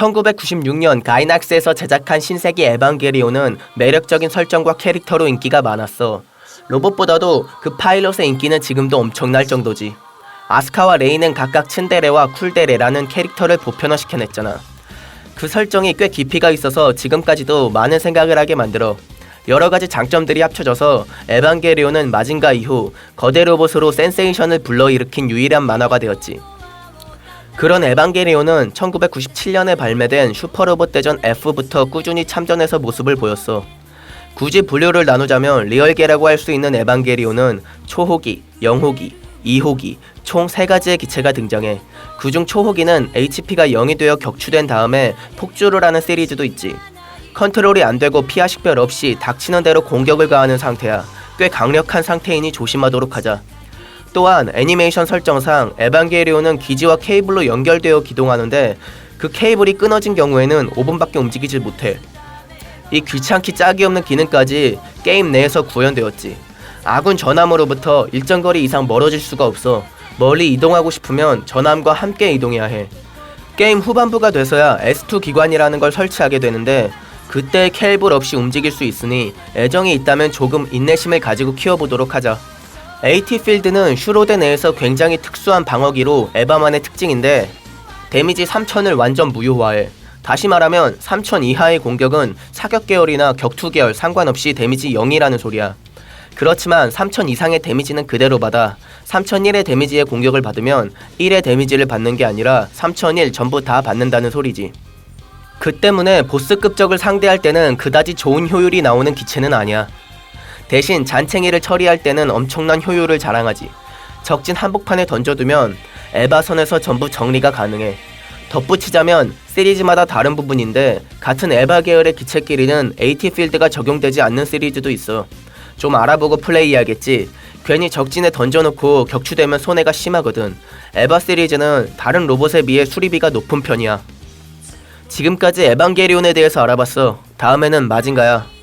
1996년 가이낙스에서 제작한 신세기 에반게리온은 매력적인 설정과 캐릭터로 인기가 많았어. 로봇보다도 그 파일럿의 인기는 지금도 엄청날 정도지. 아스카와 레이는 각각 츤데레와 쿨데레라는 캐릭터를 보편화시켜냈잖아. 그 설정이 꽤 깊이가 있어서 지금까지도 많은 생각을 하게 만들어. 여러 가지 장점들이 합쳐져서 에반게리온은 마징가 이후 거대 로봇으로 센세이션을 불러일으킨 유일한 만화가 되었지. 그런 에반게리온은 1997년에 발매된 슈퍼로봇 대전 F부터 꾸준히 참전해서 모습을 보였어. 굳이 분류를 나누자면 리얼계라고 할 수 있는 에반게리온은 초호기, 영호기, 2호기 총 3가지의 기체가 등장해. 그중 초호기는 HP가 0이 되어 격추된 다음에 폭주를 하는 시리즈도 있지. 컨트롤이 안 되고 피하 식별 없이 닥치는 대로 공격을 가하는 상태야. 꽤 강력한 상태이니 조심하도록 하자. 또한 애니메이션 설정상 에반게리온은 기지와 케이블로 연결되어 기동하는데 그 케이블이 끊어진 경우에는 5분밖에 움직이질 못해. 이 귀찮기 짝이 없는 기능까지 게임 내에서 구현되었지. 아군 전함으로부터 일정 거리 이상 멀어질 수가 없어. 멀리 이동하고 싶으면 전함과 함께 이동해야 해. 게임 후반부가 돼서야 S2 기관이라는 걸 설치하게 되는데 그때 케이블 없이 움직일 수 있으니 애정이 있다면 조금 인내심을 가지고 키워보도록 하자. AT 필드는 슈로데 내에서 굉장히 특수한 방어기로 에바만의 특징인데 데미지 3000을 완전 무효화해. 다시 말하면 3000 이하의 공격은 사격 계열이나 격투 계열 상관없이 데미지 0이라는 소리야. 그렇지만 3000 이상의 데미지는 그대로 받아 3001의 데미지의 공격을 받으면 1의 데미지를 받는 게 아니라 3001 전부 다 받는다는 소리지. 그 때문에 보스급 적을 상대할 때는 그다지 좋은 효율이 나오는 기체는 아니야. 대신 잔챙이를 처리할 때는 엄청난 효율을 자랑하지. 적진 한복판에 던져두면 에바선에서 전부 정리가 가능해. 덧붙이자면 시리즈마다 다른 부분인데 같은 에바 계열의 기체끼리는 AT 필드가 적용되지 않는 시리즈도 있어. 좀 알아보고 플레이해야겠지. 괜히 적진에 던져놓고 격추되면 손해가 심하거든. 에바 시리즈는 다른 로봇에 비해 수리비가 높은 편이야. 지금까지 에반게리온에 대해서 알아봤어. 다음에는 마징가야.